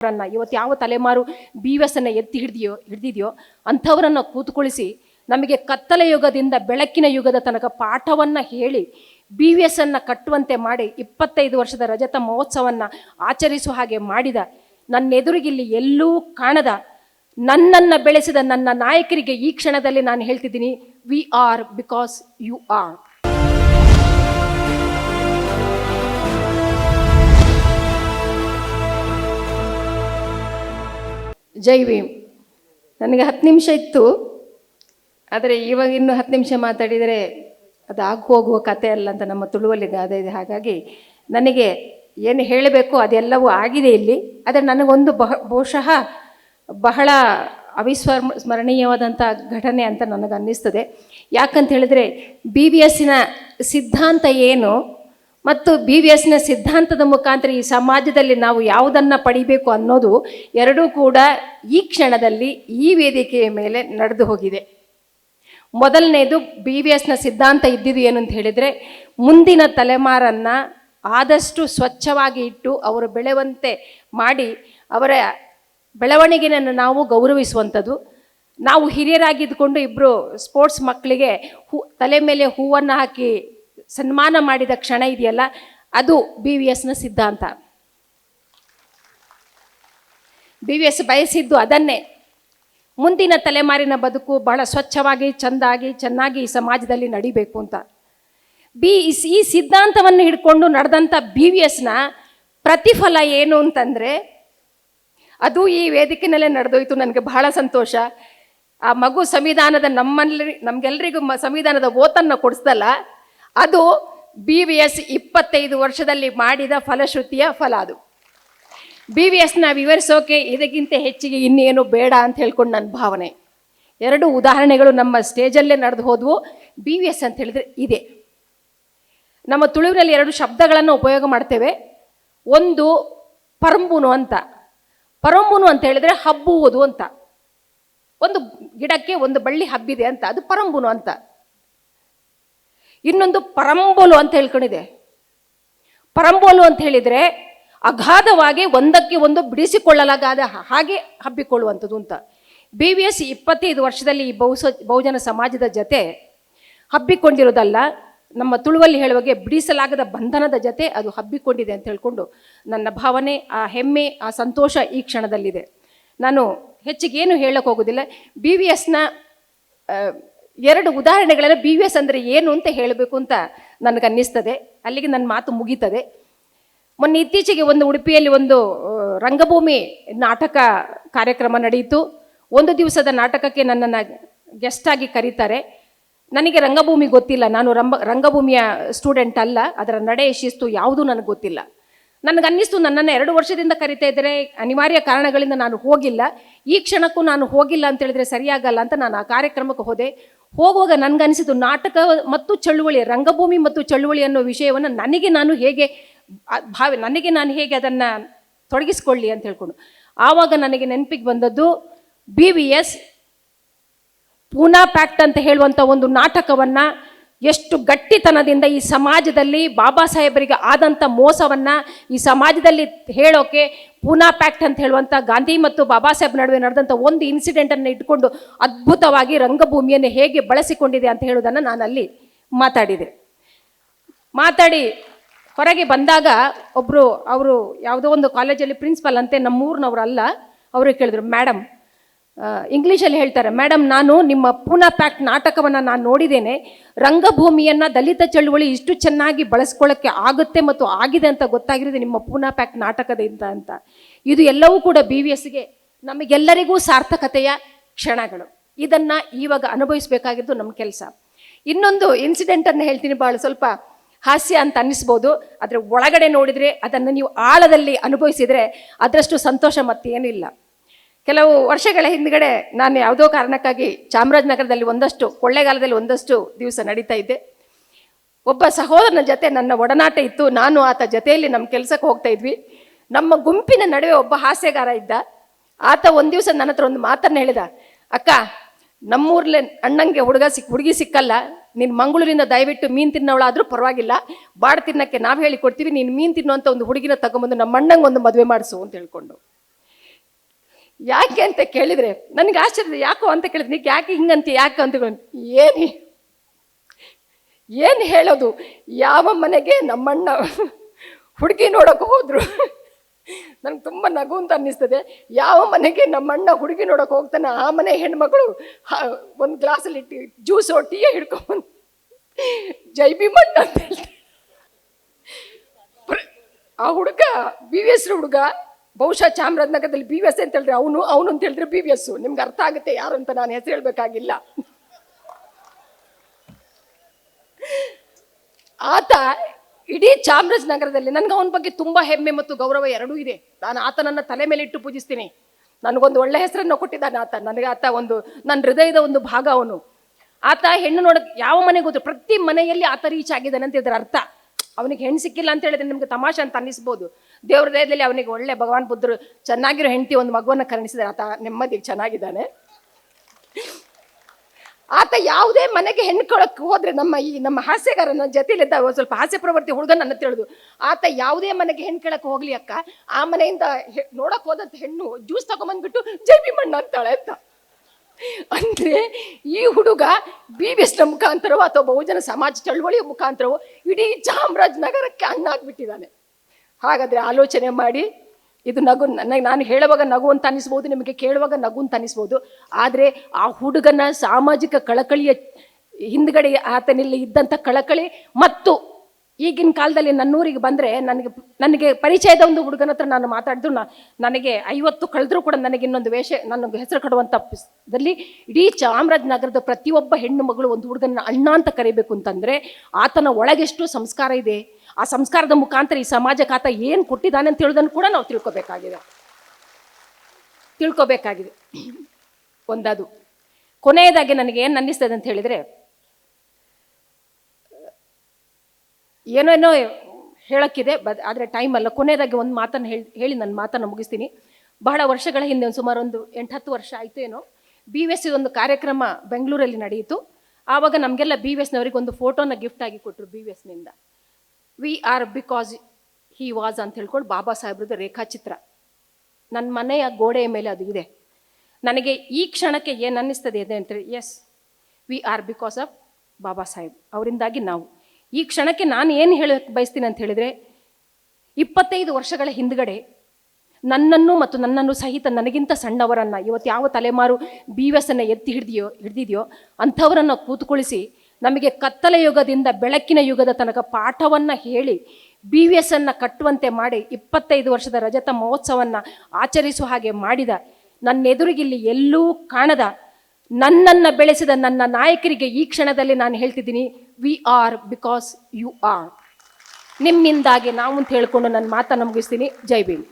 ಅವರನ್ನ ಇವತ್ತು ಯಾವ ತಲೆಮಾರು ಬಿ ವಿ ಎಸ್ ಅನ್ನ ಎತ್ತಿ ಹಿಡಿದಿಯೋ, ಹಿಡಿದಿದೆಯೋ ಅಂಥವರನ್ನ ಕೂತುಕೊಳಿಸಿ ನಮಗೆ ಕತ್ತಲ ಯುಗದಿಂದ ಬೆಳಕಿನ ಯುಗದ ತನಕ ಪಾಠವನ್ನ ಹೇಳಿ ಬಿ ವಿ ಎಸ್ ಅನ್ನ ಕಟ್ಟುವಂತೆ ಮಾಡಿ ಇಪ್ಪತ್ತೈದು ವರ್ಷದ ರಜತ ಮಹೋತ್ಸವನ್ನ ಆಚರಿಸುವ ಹಾಗೆ ಮಾಡಿದ ನನ್ನ ಎದುರಿಗಿಲ್ಲಿ ಎಲ್ಲೂ ಕಾಣದ, ನನ್ನನ್ನು ಬೆಳೆಸಿದ ನನ್ನ ನಾಯಕರಿಗೆ ಈ ಕ್ಷಣದಲ್ಲಿ ನಾನು ಹೇಳ್ತಿದ್ದೀನಿ we are because you are Jai Bhim ನನಗೆ ಹತ್ತು ನಿಮಿಷ ಇತ್ತು. ಆದರೆ ಇವಾಗ ಇನ್ನೂ ಹತ್ತು ನಿಮಿಷ ಮಾತಾಡಿದರೆ ಅದು ಆಗಿ ಹೋಗುವ ಕತೆ ಅಲ್ಲ ಅಂತ ನಮ್ಮ ತುಳುವಲ್ಲಿ ಗಾದೆ ಇದೆ. ಹಾಗಾಗಿ ನನಗೆ ಏನು ಹೇಳಬೇಕು ಅದೆಲ್ಲವೂ ಆಗಿದೆ ಇಲ್ಲಿ. ಆದರೆ ನನಗೊಂದು ಬಹ, ಬಹುಶಃ ಬಹಳ ಅವಿಸ್ಮರ್ ಸ್ಮರಣೀಯವಾದಂಥ ಘಟನೆ ಅಂತ ನನಗೆ ಅನ್ನಿಸ್ತದೆ ಯಾಕಂತ ಹೇಳಿದರೆ ಬಿ ಬಿ ಎಸ್ಸಿನ ಸಿದ್ಧಾಂತ ಏನು? ಮತ್ತು ಬಿ ವಿ ಎಸ್ನ ಸಿದ್ಧಾಂತದ ಮುಖಾಂತರ ಈ ಸಮಾಜದಲ್ಲಿ ನಾವು ಯಾವುದನ್ನು ಪಡಿಬೇಕು ಅನ್ನೋದು ಎರಡೂ ಕೂಡ ಈ ಕ್ಷಣದಲ್ಲಿ ಈ ವೇದಿಕೆಯ ಮೇಲೆ ನಡೆದು ಹೋಗಿದೆ. ಮೊದಲನೇದು ಬಿ ವಿ ಎಸ್ನ ಸಿದ್ಧಾಂತ ಇದ್ದಿದ್ದು ಏನು ಅಂತ ಹೇಳಿದರೆ, ಮುಂದಿನ ತಲೆಮಾರನ್ನು ಆದಷ್ಟು ಸ್ವಚ್ಛವಾಗಿ ಇಟ್ಟು ಅವರು ಬೆಳೆವಂತೆ ಮಾಡಿ ಅವರ ಬೆಳವಣಿಗೆಯನ್ನು ನಾವು ಗೌರವಿಸುವಂಥದ್ದು. ನಾವು ಹಿರಿಯರಾಗಿದ್ದುಕೊಂಡು ಇಬ್ಬರು ಸ್ಪೋರ್ಟ್ಸ್ ಮಕ್ಕಳಿಗೆ ಹೂ, ತಲೆ ಮೇಲೆ ಹೂವನ್ನು ಹಾಕಿ ಸನ್ಮಾನ ಮಾಡಿದ ಕ್ಷಣ ಇದೆಯಲ್ಲ, ಅದು ಬಿ ವಿ ಎಸ್ನ ಸಿದ್ಧಾಂತ. ಬಿ ವಿ ಎಸ್ ಬಯಸಿದ್ದು ಅದನ್ನೇ. ಮುಂದಿನ ತಲೆಮಾರಿನ ಬದುಕು ಬಹಳ ಸ್ವಚ್ಛವಾಗಿ, ಚೆಂದಾಗಿ, ಚೆನ್ನಾಗಿ ಸಮಾಜದಲ್ಲಿ ನಡಿಬೇಕು ಅಂತ. ಬಿ, ಈ ಸಿದ್ಧಾಂತವನ್ನು ಹಿಡ್ಕೊಂಡು ನಡೆದಂಥ ಬಿ ವಿ ಎಸ್ನ ಪ್ರತಿಫಲ ಏನು ಅಂತಂದರೆ, ಅದು ಈ ವೇದಿಕೆಯಲ್ಲೇ ನಡೆದೋಯ್ತು, ನನಗೆ ಬಹಳ ಸಂತೋಷ. ಆ ಮಗು ಸಂವಿಧಾನದ ನಮ್ಮಲ್ಲಿ ನಮಗೆಲ್ಲರಿಗೂ ಸಂವಿಧಾನದ ಓತನ್ನು ಕೊಡಿಸ್ದಲ್ಲ ಅದು ಬಿ ವಿ ಎಸ್ ಇಪ್ಪತ್ತೈದು ವರ್ಷದಲ್ಲಿ ಮಾಡಿದ ಫಲಶ್ರುತಿಯ ಫಲ ಅದು. ಬಿ ವಿ ಎಸ್ನ ವಿವರಿಸೋಕೆ ಇದಕ್ಕಿಂತ ಹೆಚ್ಚಿಗೆ ಇನ್ನೇನು ಬೇಡ ಅಂತ ಹೇಳ್ಕೊಂಡು ನನ್ನ ಭಾವನೆ. ಎರಡು ಉದಾಹರಣೆಗಳು ನಮ್ಮ ಸ್ಟೇಜಲ್ಲೇ ನಡೆದು ಹೋದವು. ಬಿ ವಿ ಎಸ್ ಅಂತ ಹೇಳಿದ್ರೆ ಇದೆ. ನಮ್ಮ ತುಳುವಿನಲ್ಲಿ ಎರಡು ಶಬ್ದಗಳನ್ನು ಉಪಯೋಗ ಮಾಡ್ತೇವೆ. ಒಂದು ಪರಂಬುನು ಅಂತ. ಪರಂಬುನು ಅಂತ ಹೇಳಿದ್ರೆ ಹಬ್ಬುವುದು ಅಂತ. ಒಂದು ಗಿಡಕ್ಕೆ ಒಂದು ಬಳ್ಳಿ ಹಬ್ಬಿದೆ ಅಂತ. ಅದು ಪರಂಬುನು ಅಂತ. ಇನ್ನೊಂದು ಪರಂಬೋಲು ಅಂತ ಹೇಳ್ಕೊಂಡಿದೆ. ಪರಂಬೋಲು ಅಂತ ಹೇಳಿದ್ರೆ ಅಗಾಧವಾಗಿ ಒಂದಕ್ಕೆ ಒಂದು ಬಿಡಿಸಿಕೊಳ್ಳಲಾಗದ ಹಾಗೆ ಹಬ್ಬಿಕೊಳ್ಳುವಂಥದ್ದು ಅಂತ. ಬಿ ವಿ ಎಸ್ ಇಪ್ಪತ್ತೈದು ವರ್ಷದಲ್ಲಿ ಈ ಬಹುಸ ಬಹುಜನ ಸಮಾಜದ ಜತೆ ಹಬ್ಬಿಕೊಂಡಿರೋದಲ್ಲ ನಮ್ಮ ತುಳುವಲ್ಲಿ ಹೇಳುವಾಗೆ ಬಿಡಿಸಲಾಗದ ಬಂಧನದ ಜತೆ ಅದು ಹಬ್ಬಿಕೊಂಡಿದೆ ಅಂತ ಹೇಳಿಕೊಂಡು ನನ್ನ ಭಾವನೆ, ಆ ಹೆಮ್ಮೆ, ಆ ಸಂತೋಷ ಈ ಕ್ಷಣದಲ್ಲಿದೆ. ನಾನು ಹೆಚ್ಚಿಗೆ ಏನು ಹೇಳಕ್ಕೆ ಹೋಗೋದಿಲ್ಲ ಬಿ ವಿ ಎಸ್ನ ಎರಡು ಉದಾಹರಣೆಗಳೆಲ್ಲ ಬಿ ವಿ ಎಸ್ ಅಂದರೆ ಏನು ಅಂತ ಹೇಳಬೇಕು ಅಂತ ನನಗೆ ಅನ್ನಿಸ್ತದೆ ಅಲ್ಲಿಗೆ ನನ್ನ ಮಾತು ಮುಗೀತದೆ. ಮೊನ್ನೆ ಇತ್ತೀಚೆಗೆ ಒಂದು ಉಡುಪಿಯಲ್ಲಿ ಒಂದು ರಂಗಭೂಮಿ ನಾಟಕ ಕಾರ್ಯಕ್ರಮ ನಡೆಯಿತು. ಒಂದು ದಿವಸದ ನಾಟಕಕ್ಕೆ ನನ್ನನ್ನು ಆಗಿ ಕರೀತಾರೆ. ನನಗೆ ರಂಗಭೂಮಿ ಗೊತ್ತಿಲ್ಲ. ನಾನು ರಂಗ ರಂಗಭೂಮಿಯ ಸ್ಟೂಡೆಂಟ್ ಅಲ್ಲ. ಅದರ ನಡೆ, ಶಿಸ್ತು ಯಾವುದೂ ನನಗೆ ಗೊತ್ತಿಲ್ಲ. ನನಗೆ ಅನ್ನಿಸ್ತು ನನ್ನನ್ನು ಎರಡು ವರ್ಷದಿಂದ ಕರಿತಾ ಇದ್ದರೆ. ಅನಿವಾರ್ಯ ಕಾರಣಗಳಿಂದ ನಾನು ಹೋಗಿಲ್ಲ. ಈ ಕ್ಷಣಕ್ಕೂ ನಾನು ಹೋಗಿಲ್ಲ ಅಂತ ಹೇಳಿದ್ರೆ ಸರಿಯಾಗಲ್ಲ ಅಂತ ನಾನು ಆ ಕಾರ್ಯಕ್ರಮಕ್ಕೆ ಹೋದೆ. ಹೋಗುವಾಗ ನನಗನ್ನಿಸಿತು ನಾಟಕ ಮತ್ತು ಚಳುವಳಿ, ರಂಗಭೂಮಿ ಮತ್ತು ಚಳುವಳಿ ಅನ್ನೋ ವಿಷಯವನ್ನು ನನಗೆ ನಾನು ಹೇಗೆ ಭಾವ, ನನಗೆ ನಾನು ಹೇಗೆ ಅದನ್ನು ತೊಡಗಿಸ್ಕೊಳ್ಳಿ ಅಂತ ಹೇಳ್ಕೊಂಡು. ಆವಾಗ ನನಗೆ ನೆನಪಿಗೆ ಬಂದದ್ದು B V S Poona pact ಅಂತ ಹೇಳುವಂಥ ಒಂದು ನಾಟಕವನ್ನು ಎಷ್ಟು ಗಟ್ಟಿತನದಿಂದ ಈ ಸಮಾಜದಲ್ಲಿ ಬಾಬಾ ಸಾಹೇಬರಿಗೆ ಆದಂಥ ಮೋಸವನ್ನು ಈ ಸಮಾಜದಲ್ಲಿ ಹೇಳೋಕೆ ಪೂನಾ ಪ್ಯಾಕ್ಟ್ ಅಂತ ಹೇಳುವಂಥ ಗಾಂಧಿ ಮತ್ತು ಬಾಬಾ ಸಾಹೇಬ್ ನಡುವೆ ನಡೆದಂಥ ಒಂದು ಇನ್ಸಿಡೆಂಟನ್ನು ಇಟ್ಕೊಂಡು ಅದ್ಭುತವಾಗಿ ರಂಗಭೂಮಿಯನ್ನು ಹೇಗೆ ಬಳಸಿಕೊಂಡಿದೆ ಅಂತ ಹೇಳೋದನ್ನು ನಾನು ಅಲ್ಲಿ ಮಾತಾಡಿದೆ. ಮಾತಾಡಿ ಹೊರಗೆ ಬಂದಾಗ ಒಬ್ಬರು ಅವರು ಯಾವುದೋ ಒಂದು ಕಾಲೇಜಲ್ಲಿ ಪ್ರಿನ್ಸಿಪಲ್ ಅಂತೆ, ನಮ್ಮೂರಿನವ್ರಲ್ಲ, ಅವರು ಕೇಳಿದ್ರು ಮೇಡಮ್ ಇಂಗ್ಲೀಷಲ್ಲಿ ಹೇಳ್ತಾರೆ ಮೇಡಮ್ ನಾನು ನಿಮ್ಮ ಪೂನಾ ಪ್ಯಾಕ್ ನಾಟಕವನ್ನು ನಾನು ನೋಡಿದ್ದೇನೆ. ರಂಗಭೂಮಿಯನ್ನು ದಲಿತ ಚಳುವಳಿ ಇಷ್ಟು ಚೆನ್ನಾಗಿ ಬಳಸ್ಕೊಳ್ಳೋಕ್ಕೆ ಆಗುತ್ತೆ ಮತ್ತು ಆಗಿದೆ ಅಂತ ಗೊತ್ತಾಗಿರೋದು ನಿಮ್ಮ ಪೂನಾ ಪ್ಯಾಕ್ ನಾಟಕದಿಂದ ಅಂತ. ಇದು ಎಲ್ಲವೂ ಕೂಡ ಬಿ ವಿ ಎಸ್ಗೆ ನಮಗೆಲ್ಲರಿಗೂ ಸಾರ್ಥಕತೆಯ ಕ್ಷಣಗಳು. ಇದನ್ನು ಇವಾಗ ಅನುಭವಿಸಬೇಕಾಗಿದ್ದು ನಮ್ಮ ಕೆಲಸ. ಇನ್ನೊಂದು ಇನ್ಸಿಡೆಂಟನ್ನು ಹೇಳ್ತೀನಿ ಭಾಳ ಸ್ವಲ್ಪ ಹಾಸ್ಯ ಅಂತ ಅನ್ನಿಸ್ಬೋದು. ಆದರೆ ಒಳಗಡೆ ನೋಡಿದರೆ ಅದನ್ನು ನೀವು ಆಳದಲ್ಲಿ ಅನುಭವಿಸಿದರೆ ಅದರಷ್ಟು ಸಂತೋಷ ಮತ್ತೇನಿಲ್ಲ. ಕೆಲವು ವರ್ಷಗಳ ಹಿಂದ್ಗಡೆ ನಾನು ಯಾವುದೋ ಕಾರಣಕ್ಕಾಗಿ ಚಾಮರಾಜನಗರದಲ್ಲಿ ಒಂದಷ್ಟು, ಕೊಳ್ಳೇಗಾಲದಲ್ಲಿ ಒಂದಷ್ಟು ದಿವಸ ನಡೀತಾ ಇದ್ದೆ. ಒಬ್ಬ ಸಹೋದರನ ಜೊತೆ ನನ್ನ ಒಡನಾಟ ಇತ್ತು. ನಾನು ಆತ ಜೊತೆಯಲ್ಲಿ ನಮ್ಮ ಕೆಲಸಕ್ಕೆ ಹೋಗ್ತಾ ಇದ್ವಿ. ನಮ್ಮ ಗುಂಪಿನ ನಡುವೆ ಒಬ್ಬ ಹಾಸ್ಯಗಾರ ಇದ್ದ. ಆತ ಒಂದು ದಿವಸ ನನ್ನ ಹತ್ರ ಒಂದು ಮಾತನ್ನು ಹೇಳಿದ, ಅಕ್ಕ, ನಮ್ಮೂರ್ಲೆ ಅಣ್ಣಂಗೆ ಹುಡುಗ ಸಿಕ್, ಹುಡುಗಿ ಸಿಕ್ಕಲ್ಲ. ನೀನು ಮಂಗಳೂರಿಂದ ದಯವಿಟ್ಟು ಮೀನು ತಿನ್ನೋಳಾದರೂ ಪರವಾಗಿಲ್ಲ. ಬಾಡ್ ತಿನ್ನಕ್ಕೆ ನಾವು ಹೇಳಿ ಕೊಡ್ತೀವಿ ನೀನು ಮೀನು ತಿನ್ನುವಂಥ ಒಂದು ಹುಡುಗಿನ ತಗೊಂಬಂದು ನಮ್ಮ ಅಣ್ಣಂಗೆ ಒಂದು ಮದುವೆ ಮಾಡಿಸು ಅಂತ ಹೇಳ್ಕೊಂಡು. ಯಾಕೆ ಅಂತ ಕೇಳಿದ್ರೆ ನನಗೆ ಆಶ್ಚರ್ಯ, ಯಾಕೋ ಅಂತ ಕೇಳಿದ್ರೆ ನೀ ಯಾಕೆ ಹಿಂಗಂತ ಯಾಕೆ ಅಂತ ಏನು ಏನು ಹೇಳೋದು? ಯಾವ ಮನೆಗೆ ನಮ್ಮಣ್ಣ ಹುಡುಗಿ ನೋಡೋಕೆ ಹೋದ್ರು? ನನಗೆ ತುಂಬ ನಗು ಅಂತ ಅನ್ನಿಸ್ತದೆ. ಯಾವ ಮನೆಗೆ ನಮ್ಮಣ್ಣ ಹುಡುಗಿ ನೋಡೋಕೆ ಹೋಗ್ತಾನೆ, ಆ ಮನೆ ಹೆಣ್ಮಗಳು ಒಂದು ಗ್ಲಾಸಲ್ಲಿ ಇಟ್ಟು ಜ್ಯೂಸೋ ಟೀ ಹಿಡ್ಕೊಂಡು ಜೈ ಭೀಮಣ್ಣ ಅಂತ ಹೇಳ್ತಾರೆ. ಆ ಹುಡುಗ, ಬಿ ವಿ ಎಸ್ ಹುಡುಗ ಬಹುಶಃ ಚಾಮರಾಜನಗರದಲ್ಲಿ ಬಿ ವಿ ಎಸ್ ಅಂತ ಹೇಳಿದ್ರೆ ಅವನು ಅವನು ಅಂತ ಹೇಳಿದ್ರೆ ಬಿ ವಿ ಎಸ್ ನಿಮ್ಗೆ ಅರ್ಥ ಆಗುತ್ತೆ ಯಾರು ಅಂತ ನಾನು ಹೆಸರು ಹೇಳಬೇಕಾಗಿಲ್ಲ. ಆತ ಇಡೀ ಚಾಮರಾಜನಗರದಲ್ಲಿ, ನನಗೆ ಅವನ ಬಗ್ಗೆ ತುಂಬಾ ಹೆಮ್ಮೆ ಮತ್ತು ಗೌರವ ಎರಡೂ ಇದೆ. ನಾನು ಆತನನ್ನ ತಲೆ ಮೇಲೆ ಇಟ್ಟು ಪೂಜಿಸ್ತೀನಿ. ನನಗೊಂದು ಒಳ್ಳೆ ಹೆಸರನ್ನು ಕೊಟ್ಟಿದ್ದಾನೆ ಆತ. ನನಗೆ ಆತ ಒಂದು, ನನ್ನ ಹೃದಯದ ಒಂದು ಭಾಗ ಅವನು. ಆತ ಹೆಣ್ಣು ನೋಡ ಯಾವ ಮನೆಗೆ ಹೋದ್ರು ಪ್ರತಿ ಮನೆಯಲ್ಲಿ ಆತ ರೀಚ್ ಆಗಿದ್ದಾನೆ ಅಂತ ಇದರ ಅರ್ಥ. ಅವನಿಗೆ ಹೆಣ್ಣು ಸಿಕ್ಕಿಲ್ಲ ಅಂತ ಹೇಳಿದ್ರೆ ನಿಮ್ಗೆ ತಮಾಷೆ ಅಂತ ಅನ್ನಿಸ್ಬೋದು. ದೇವ್ರ ದಯದಲ್ಲಿ ಅವನಿಗೆ ಒಳ್ಳೆ ಭಗವಾನ್ ಬುದ್ಧರು ಚೆನ್ನಾಗಿರೋ ಹೆಂಡತಿ ಒಂದು ಮಗುವನ್ನು ಕರುಣಿಸಿದಾರೆ. ಆತ ನೆಮ್ಮದಿಗೆ ಚೆನ್ನಾಗಿದ್ದಾನೆ. ಆತ ಯಾವುದೇ ಮನೆಗೆ ಹೆಣ್ಣು ಕೊಡಕ್ಕೆ ಹೋದ್ರೆ ನಮ್ಮ ಈ ನಮ್ಮ ಹಾಸ್ಯಗಾರನ ಜೊತೆಲಿದ್ದ ಸ್ವಲ್ಪ ಹಾಸ್ಯ ಪ್ರವೃತ್ತಿ ಹುಡುಗ ನನ್ನ ತಿಳಿದು ಆತ ಯಾವುದೇ ಮನೆಗೆ ಹೆಣ್ಣು ಕೇಳಕ್ಕೆ ಹೋಗ್ಲಿ ಅಕ್ಕ, ಆ ಮನೆಯಿಂದ ನೋಡಕ್ ಹೋದಂತ ಹೆಣ್ಣು ಜ್ಯೂಸ್ ತಗೊಂಬಂದ್ಬಿಟ್ಟು ಜೈ ಮಣ್ಣು ಅಂತಾಳೆ ಅಂತ. ಅಂದ್ರೆ ಈ ಹುಡುಗ ಬಿ ವಿ ಎಸ್ನ ಮುಖಾಂತರವೋ ಅಥವಾ ಬಹುಜನ ಸಮಾಜ ಚಳವಳಿಯ ಮುಖಾಂತರವೋ ಇಡೀ ಚಾಮರಾಜನಗರಕ್ಕೆ ಅಣ್ಣಾಗ್ಬಿಟ್ಟಿದ್ದಾನೆ. ಹಾಗಾದ್ರೆ ಆಲೋಚನೆ ಮಾಡಿ, ಇದು ನಗು ನನಗೆ ನಾನು ಹೇಳುವಾಗ ನಗು ಅಂತ ಅನಿಸ್ಬೋದು ನಿಮಗೆ ಕೇಳುವಾಗ ನಗು ಅಂತ ಅನಿಸ್ಬೋದು ಆದರೆ ಆ ಹುಡುಗನ ಸಾಮಾಜಿಕ ಕಳಕಳಿಯ ಹಿಂದ್ಗಡೆ ಆತನಲ್ಲಿ ಇದ್ದಂಥ ಕಳಕಳಿ ಮತ್ತು ಈಗಿನ ಕಾಲದಲ್ಲಿ ನನ್ನೂರಿಗೆ ಬಂದರೆ ನನಗೆ ನನಗೆ ಪರಿಚಯದ ಒಂದು ಹುಡುಗನ ಹತ್ರ ನಾನು ಮಾತಾಡಿದ್ರು ನನಗೆ ಐವತ್ತು ಕಳೆದರೂ ಕೂಡ ನನಗೆ ಇನ್ನೊಂದು ವೇಷ, ನನ್ನ ಹೆಸರು ಕೊಡುವಂಥ ದಲ್ಲಿ ಇಡೀ ಚಾಮರಾಜನಗರದ ಪ್ರತಿಯೊಬ್ಬ ಹೆಣ್ಣು ಮಗಳು ಒಂದು ಹುಡುಗನ ಅಣ್ಣ ಅಂತ ಕರಿಬೇಕು ಅಂತಂದರೆ ಆತನ ಒಳಗೆಷ್ಟು ಸಂಸ್ಕಾರ ಇದೆ. ಆ ಸಂಸ್ಕಾರದ ಮುಖಾಂತರ ಈ ಸಮಾಜ ಖಾತ ಏನು ಕೊಟ್ಟಿದ್ದಾನೆ ಅಂತ ಹೇಳೋದನ್ನು ಕೂಡ ನಾವು ತಿಳ್ಕೊಬೇಕಾಗಿದೆ. ತಿಳ್ಕೊಬೇಕಾಗಿದೆ. ಒಂದದು, ಕೊನೆಯದಾಗಿ ನನಗೆ ಏನು ಅನ್ನಿಸ್ತದೆ ಅಂತ ಹೇಳಿದರೆ ಏನೇನೋ ಏನೋ ಹೇಳಕ್ಕಿದೆ ಬದ್ ಆದರೆ ಟೈಮಲ್ಲ ಕೊನೆಯದಾಗಿ ಒಂದು ಮಾತನ್ನು ಹೇಳಿ ಹೇಳಿ ನನ್ನ ಮಾತನ್ನು ಮುಗಿಸ್ತೀನಿ. ಬಹಳ ವರ್ಷಗಳ ಹಿಂದೆ ಒಂದು ಸುಮಾರು ಒಂದು ಎಂಟು ಹತ್ತು ವರ್ಷ ಆಯಿತು ಏನೋ ಬಿ ವಿ ಎಸ್ ಒಂದು ಕಾರ್ಯಕ್ರಮ ಬೆಂಗಳೂರಲ್ಲಿ ನಡೆಯಿತು. ಆವಾಗ ನಮಗೆಲ್ಲ ಬಿ ವಿ ಎಸ್ನವರಿಗೆ ಒಂದು ಫೋಟೋನ ಗಿಫ್ಟ್ ಆಗಿ ಕೊಟ್ಟರು B V ಎಸ್ನಿಂದ we are because he was ಅಂತ ಹೇಳ್ಕೊಂಡು ಬಾಬಾ ಸಾಹೇಬ್ರದ್ದು ರೇಖಾಚಿತ್ರ. ನನ್ನ ಮನೆಯ ಗೋಡೆಯ ಮೇಲೆ ಅದು ಇದೆ. ನನಗೆ ಈ ಕ್ಷಣಕ್ಕೆ ಏನು ಅನ್ನಿಸ್ತದೆ ಇದೆ ಅಂತೇಳಿ as we are because of Baba Saheb. ಅವರಿಂದಾಗಿ ನಾವು. ಈ ಕ್ಷಣಕ್ಕೆ ನಾನು ಏನು ಹೇಳಕ್ಕೆ ಬಯಸ್ತೀನಿ ಅಂತ ಹೇಳಿದರೆ, ಇಪ್ಪತ್ತೈದು ವರ್ಷಗಳ ಹಿಂದ್ಗಡೆ ನನ್ನನ್ನು ಮತ್ತು ನನ್ನನ್ನು ಸಹಿತ ನನಗಿಂತ ಸಣ್ಣವರನ್ನು, ಇವತ್ತು ಯಾವ ತಲೆಮಾರು ಬಿ ವಿ ಎಸ್ಸನ್ನು ಎತ್ತಿ ಹಿಡಿದಿಯೋ, ಹಿಡಿದಿದೆಯೋ, ಅಂಥವರನ್ನು ಕೂತ್ಕೊಳಿಸಿ ನಮಗೆ ಕತ್ತಲ ಯುಗದಿಂದ ಬೆಳಕಿನ ಯುಗದ ತನಕ ಪಾಠವನ್ನು ಹೇಳಿ ಬಿ ವಿ ಎಸ್ ಅನ್ನು ಕಟ್ಟುವಂತೆ ಮಾಡಿ ಇಪ್ಪತ್ತೈದು ವರ್ಷದ ರಜತ ಮಹೋತ್ಸವವನ್ನು ಆಚರಿಸುವ ಹಾಗೆ ಮಾಡಿದ. ನನ್ನ ಎದುರಿಗಿಲ್ಲಿ ಎಲ್ಲೂ ಕಾಣದ. ನನ್ನನ್ನು ಬೆಳೆಸಿದ ನನ್ನ ನಾಯಕರಿಗೆ ಈ ಕ್ಷಣದಲ್ಲಿ ನಾನು ಹೇಳ್ತಿದ್ದೀನಿ we are because you are ನಿಮ್ಮಿಂದಾಗಿ ನಾವು ಅಂತ ಹೇಳಿಕೊಂಡು ನನ್ನ ಮಾತನ್ನು ಮುಗಿಸ್ತೀನಿ. ಜೈ ಭೀಮ್.